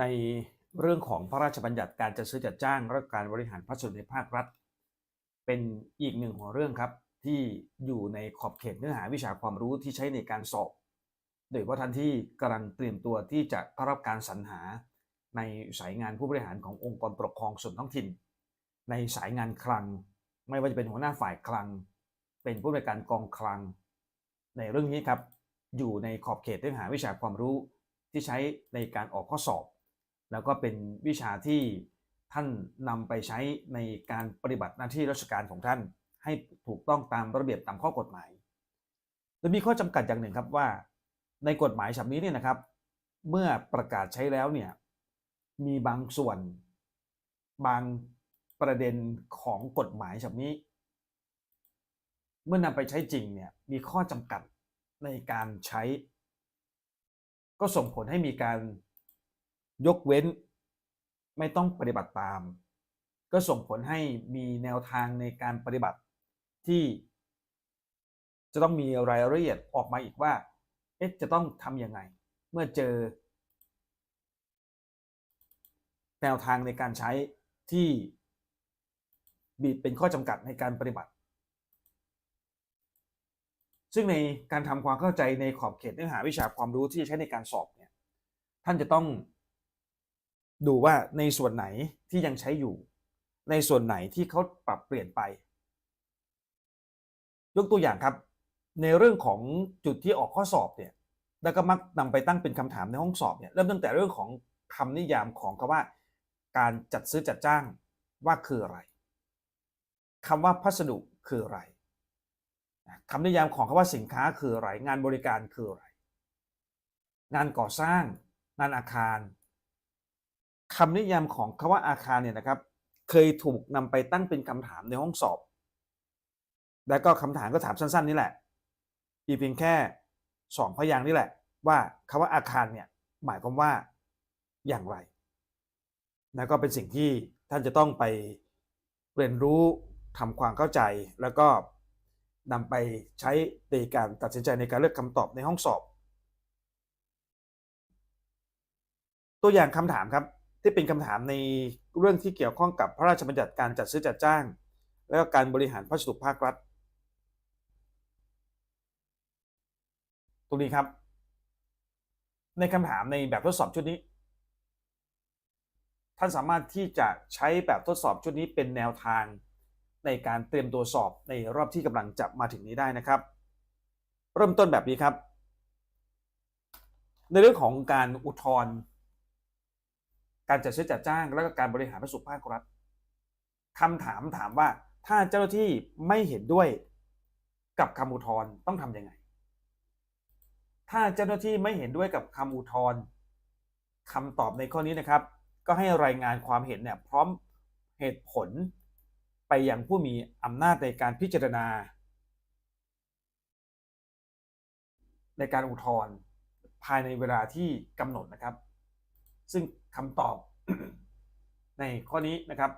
ในเรื่องของพระราชบัญญัติการจัดซื้อจัดจ้างและการบริหารพัสดุในภาครัฐ เป็นอีกหนึ่งหัวเรื่องครับ ที่อยู่ในขอบเขตเนื้อหาวิชาความรู้ที่ใช้ในการสอบ โดยเฉพาะท่านที่กำลังเตรียมตัวที่จะเข้ารับการสรรหา ในสายงานผู้บริหารขององค์กรปกครองส่วนท้องถิ่น ในสายงานคลัง ไม่ว่าจะเป็นหัวหน้าฝ่ายคลัง เป็นผู้บริการกองคลัง ในเรื่องนี้ครับอยู่ในขอบเขตเนื้อหาวิชาความรู้ที่ใช้ในการออกข้อสอบ แล้วก็เป็นวิชาที่ท่านนำไปใช้ในการปฏิบัติหน้าที่ราชการของท่าน ให้ถูกต้องตามระเบียบตามข้อกฎหมายโดยมีข้อจำกัดอย่างหนึ่งครับว่า ในกฎหมายฉบับนี้เนี่ยนะครับ เมื่อประกาศใช้แล้วเนี่ยมีบางส่วนบางประเด็นของกฎหมายฉบับนี้ เมื่อนำไปใช้จริงเนี่ยมีข้อจำกัดในการใช้ ก็ส่งผลให้มีการ ยกเว้นไม่ต้องปฏิบัติตาม ก็ส่งผลให้มีแนวทางในการปฏิบัติที่ จะต้องมีรายละเอียดออกมาอีกว่า เอ๊ะจะต้องทำยังไง เมื่อเจอ แนวทางในการใช้ที่บีบเป็นข้อจำกัดในการปฏิบัติ ซึ่งในการทำความเข้าใจในขอบเขตเนื้อหาวิชาความรู้ที่จะใช้ในการสอบเนี่ยท่านจะต้อง ดูว่าในส่วนไหนที่ยังใช้อยู่ ในส่วนไหนที่เขาปรับเปลี่ยนไป ยกตัวอย่างครับ ในเรื่องของจุดที่ออกข้อสอบเนี่ยแล้วก็มักนำไปตั้งเป็นคำถามในห้องสอบเนี่ยเริ่มตั้งแต่เรื่องของคำนิยามของคำว่า การจัดซื้อจัดจ้างว่าคืออะไรคำว่าพัสดุคืออะไรคำนิยามของคำว่าสินค้าคืออะไร งานบริการคืออะไร งานก่อสร้าง งานอาคาร คำนิยามของคำว่าอาคารเนี่ยนะครับ เคยถูกนำไปตั้งเป็นคำถามในห้องสอบ แล้วก็คำถามก็ถามสั้น ๆ นี่แหละมีเพียงแค่สองพยางนี่แหละ ว่าคำว่าอาคารเนี่ยหมายความว่าอย่างไรนะก็เป็นสิ่งที่ท่านจะต้องไปเรียนรู้ทำความเข้าใจ แล้วก็นำไปใช้ในการตัดสินใจในการเลือกคำตอบในห้องสอบ ตัวอย่างคำถามครับ ที่เป็นคำถามในเรื่องที่เกี่ยวข้องกับพระราชบัญญัติการจัดซื้อจัดจ้าง และก็การบริหารพัสดุภาครัฐ ตรงนี้ครับ ในคำถามในแบบทดสอบชุดนี้ ท่านสามารถที่จะใช้แบบทดสอบชุดนี้เป็นแนวทางในการเตรียมตัวสอบในรอบที่กำลังจะมาถึงนี้ได้นะครับ เริ่มต้นแบบนี้ครับ ในเรื่องของการอุทธรณ์ การจัดซื้อจัดจ้าง และก็การบริหารพัสดุภาครัฐคำถามถามว่าถ้าเจ้าหน้าที่ไม่เห็นด้วยกับคำอุทธรณ์ต้องทำยังไง ถ้าเจ้าหน้าที่ไม่เห็นด้วยกับคำอุทธรณ์คำตอบในข้อนี้นะครับ ก็ให้รายงานความเห็นเนี่ยพร้อมเหตุผลไปยังผู้มีอำนาจในการพิจารณา ในการอุทธรณ์ภายในเวลาที่กำหนดนะครับ ซึ่ง คำตอบ ในข้อนี้นะครับ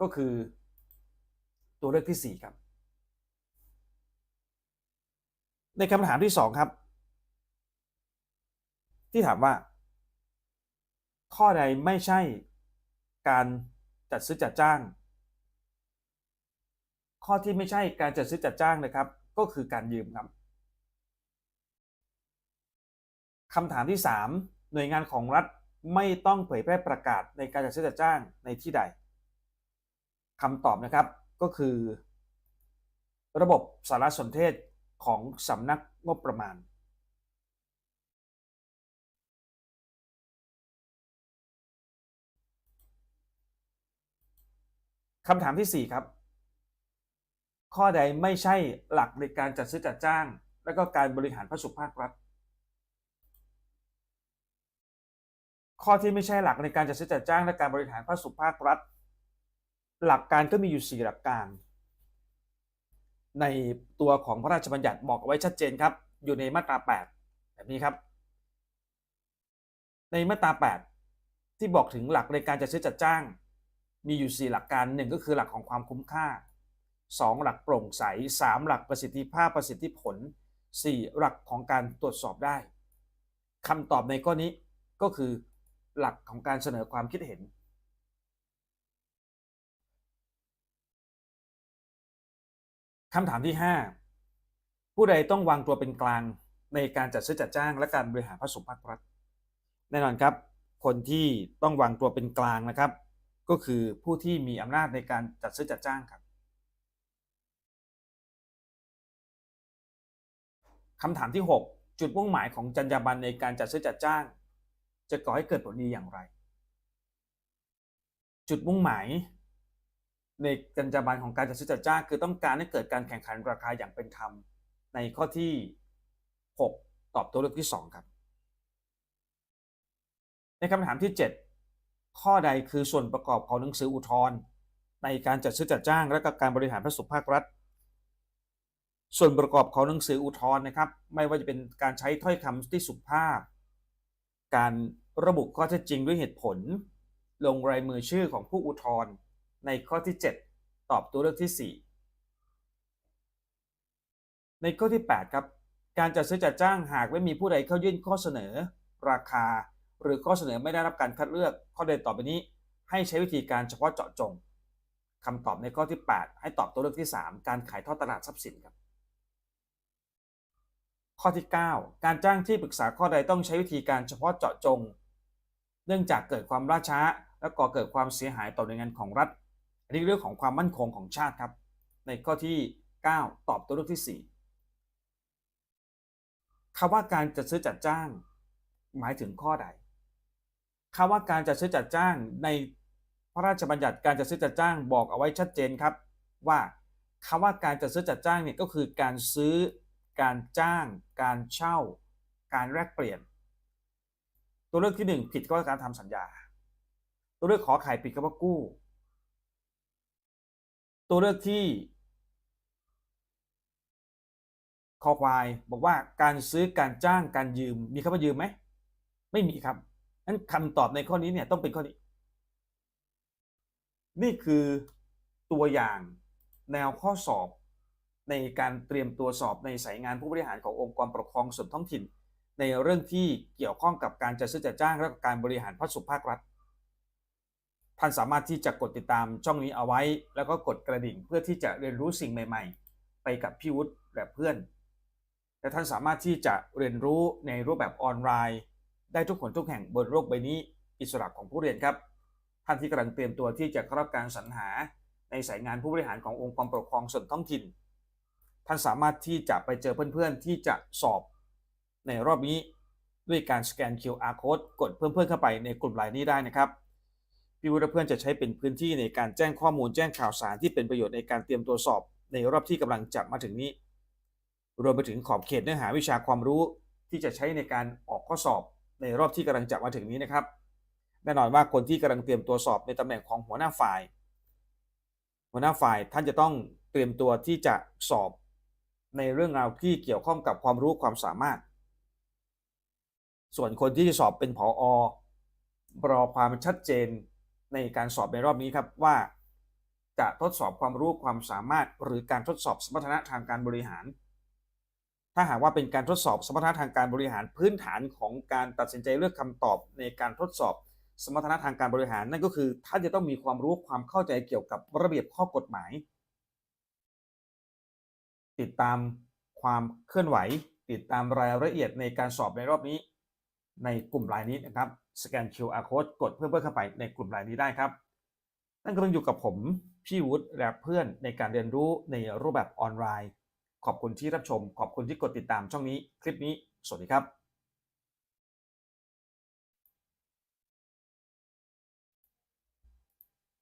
ก็คือตัวเลือกที่ 4 ครับ ในคำถามที่ 2 ครับ ที่ถามว่า ข้อใดไม่ใช่การจัดซื้อจัดจ้าง ข้อที่ไม่ใช่การจัดซื้อจัดจ้างนะครับ ก็คือการยืมครับคำถามที่ 3 หน่วยงานของรัฐ ไม่ต้องเผยแพร่ประกาศในการจัดซื้อจัดจ้างในที่ใดคำตอบนะครับก็คือ ระบบสารสนเทศของสำนักงบประมาณ คำถามที่ 4 ครับ ข้อใดไม่ใช่หลักในการจัดซื้อจัดจ้าง และก็การบริหารพระสุภาครัฐ ข้อที่ไม่ใช่หลักในการจัดซื้อจัดจ้างและการบริหารพระสุภาครัฐ หลักการก็มีอยู่ 4 หลักการ ในตัวของพระราชบัญญัติบอกไว้ชัดเจนครับ อยู่ในมาตรา 8 แบบนี้ครับ ในมาตรา 8 ที่บอกถึงหลักในการจัดซื้อจัดจ้าง มีอยู่ 4 หลักการหนึ่งก็คือหลักของความคุ้มค่า 2 หลักโปร่งใส 3 หลักประสิทธิภาพประสิทธิผล 4 หลักของการตรวจสอบได้คำตอบในข้อนี้ก็คือ หลักของการเสนอความคิดเห็นคำถามที่ 5 ผู้ใดต้องวางตัวเป็นกลางในการจัดซื้อจัดจ้างและการบริหารพระสงฆ์ภาครัฐ แน่นอนครับ คนที่ต้องวางตัวเป็นกลางนะครับ ก็คือผู้ที่มีอำนาจในการจัดซื้อจัดจ้างครับคำถามที่ 6 จุดมุ่งหมายของจรรยาบรรณในการจัดซื้อจัดจ้าง จะก่อให้เกิดผลดีอย่างไร จุดมุ่งหมายในจรรยาบรรณของการจัดซื้อจัดจ้างคือต้องการให้เกิดการแข่งขันราคาอย่างเป็นธรรม ในข้อที่ 6 ตอบตัวเลือกที่ 2 ครับ ในคำถามที่ 7 ข้อใดคือส่วนประกอบของหนังสืออุทธรณ์ในการจัดซื้อจัดจ้าง และกการบริหารพระสุภาครัฐ ส่วนประกอบของหนังสืออุทธรณ์นะครับ ไม่ว่าจะเป็นการใช้ถ้อยคำที่สุภาพ การระบุข้อเท็จจริงด้วยเหตุผล ลงรายมือชื่อของผู้อุทธรณ์ในข้อที่ 7 ตอบตัวเลือกที่ 4 ในข้อที่ 8 ครับ การจัดซื้อจัดจ้างหากไม่มีผู้ใดเข้ายื่นข้อเสนอ ราคา หรือข้อเสนอไม่ได้รับการคัดเลือกข้อใดต่อไปนี้ ให้ใช้วิธีการเฉพาะเจาะจงคำตอบในข้อที่ 8 ให้ตอบตัวเลือกที่ 3 การขายทอดตลาดทรัพย์สินครับ ข้อที่ 9 การจ้างที่ปรึกษาข้อใดต้องใช้วิธีการเฉพาะเจาะจง เนื่องจากเกิดความล่าช้า และก่อเกิดความเสียหายต่อหน่วยงานของรัฐ อันนี้เรื่องของความมั่นคงของชาติครับ ในข้อที่ 9 ตอบตัวเลือกที่ 4คำว่าการจัดซื้อจัดจ้าง หมายถึงข้อใดคำว่าการจัดซื้อจัดจ้างในพระราชบัญญัติการจัดซื้อจัดจ้างบอกเอาไว้ชัดเจนครับ ว่าคำว่าการจัดซื้อจัดจ้างเนี่ยก็คือการซื้อ การจ้าง การเช่า การแลกเปลี่ยน ตัวเลือกที่ 1 ผิดก็การทำสัญญา ตัวเลือกขอไข่ผิดก็ว่ากู้ ตัวเลือกที่คอควายบอกว่าการซื้อการจ้างการยืมมีคำว่ายืมไหมไม่มีครับนั้นคำตอบในข้อนี้เนี่ยต้องเป็นข้อนี้ นี่คือตัวอย่างแนวข้อสอบ ในการเตรียมตัวสอบในสายงานผู้บริหารขององค์กรปกครองส่วนท้องถิ่น ในเรื่องที่เกี่ยวข้องกับการจัดซื้อจัดจ้างและการบริหารพระสุภาครัฐท่านสามารถที่จะกดติดตามช่องนี้เอาไว้ แล้วก็กดกระดิ่งเพื่อที่จะเรียนรู้สิ่งใหม่ ๆ ไปกับพี่วุฒิและเพื่อน และท่านสามารถที่จะเรียนรู้ในรูปแบบออนไลน์ ได้ทุกคนทุกแห่งบนโลกใบนี้ อิสระของผู้เรียนครับ ท่านที่กำลังเตรียมตัวที่จะเข้ารับการสรรหา ในสายงานผู้บริหารขององค์กรปกครองส่วนท้องถิ่น ท่านสามารถที่จะไปเจอเพื่อนๆ ที่จะสอบในรอบนี้ด้วยการสแกน QR code กดเพิ่มเพื่อนเข้าไปในกลุ่มไลน์นี้ได้นะครับพี่วุฒิเพื่อนจะใช้เป็นพื้นที่ในการแจ้งข้อมูลแจ้งข่าวสารที่เป็นประโยชน์ในการเตรียมตัวสอบ ในรอบที่กำลังจะมาถึงนี้ รวมไปถึงขอบเขตเนื้อหาวิชาความรู้ที่จะใช้ในการออกข้อสอบในรอบที่กำลังจะมาถึงนี้นะครับ แน่นอนว่าคนที่กำลังเตรียมตัวสอบในตำแหน่งของหัวหน้าฝ่าย หัวหน้าฝ่ายท่านจะต้องเตรียมตัวที่จะสอบ ในเรื่องราวที่เกี่ยวข้องกับความรู้ความสามารถ ส่วนคนที่จะสอบเป็นผออรอความชัดเจนในการสอบในรอบนี้ครับว่าจะทดสอบความรู้ความสามารถ หรือการทดสอบสมรรถนะทางการบริหาร ถ้าหากว่าเป็นการทดสอบสมรรถนะทางการบริหารพื้นฐานของการตัดสินใจเลือกคำตอบในการทดสอบสมรรถนะทางการบริหาร นั่นก็คือท่านจะต้องมีความรู้ความเข้าใจเกี่ยวกับระเบียบข้อกฎหมาย ติดตามความเคลื่อนไหว ติดตามรายละเอียดในการสอบในรอบนี้ ในกลุ่มรายนี้นะครับสแกน QR code กดเพื่อเพื่อเข้าไปในกลุ่มรายนี้ได้ครับนั่นก็ต้องอยู่กับผมพี่วุฒิและเพื่อนในการเรียนรู้ในรูปแบบออนไลน์ ขอบคุณที่รับชม ขอบคุณที่กดติดตามช่องนี้คลิปนี้ สวัสดีครับ